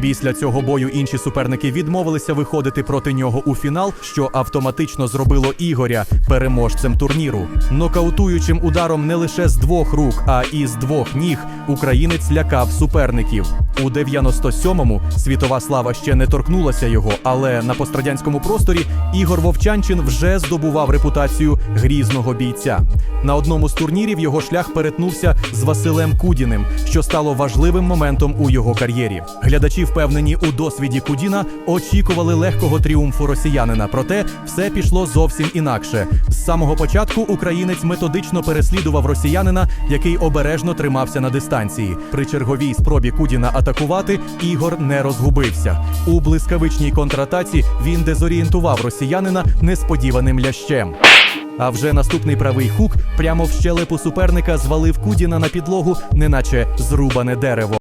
Після цього бою інші суперники відмовилися виходити проти нього у фінал, що автоматично зробило Ігоря переможцем турніру. Нокаутуючим ударом не лише з двох рук, а і з двох ніг українець лякав суперників. У 97-му світова слава ще не торкнулася його, але на пострадянському просторі Ігор Вовчанчин вже здобував репутацію грізного бійця. На одному з турнірів його шлях перетнувся з Василем Кудіним, що стало важливим моментом у його кар'єрі. Глядачі, впевнені у досвіді Кудіна, очікували легкого тріумфу росіянина. Проте все пішло зовсім інакше. З самого початку українець методично переслідував росіянина, який обережно тримався на дистанції. При черговій спробі Кудіна атакувати Ігор не розгубився. У блискавичній контратаці він дезорієнтував росіянина несподіваним лящем. А вже наступний правий хук прямо в щелепу суперника звалив Кудіна на підлогу, неначе зрубане дерево.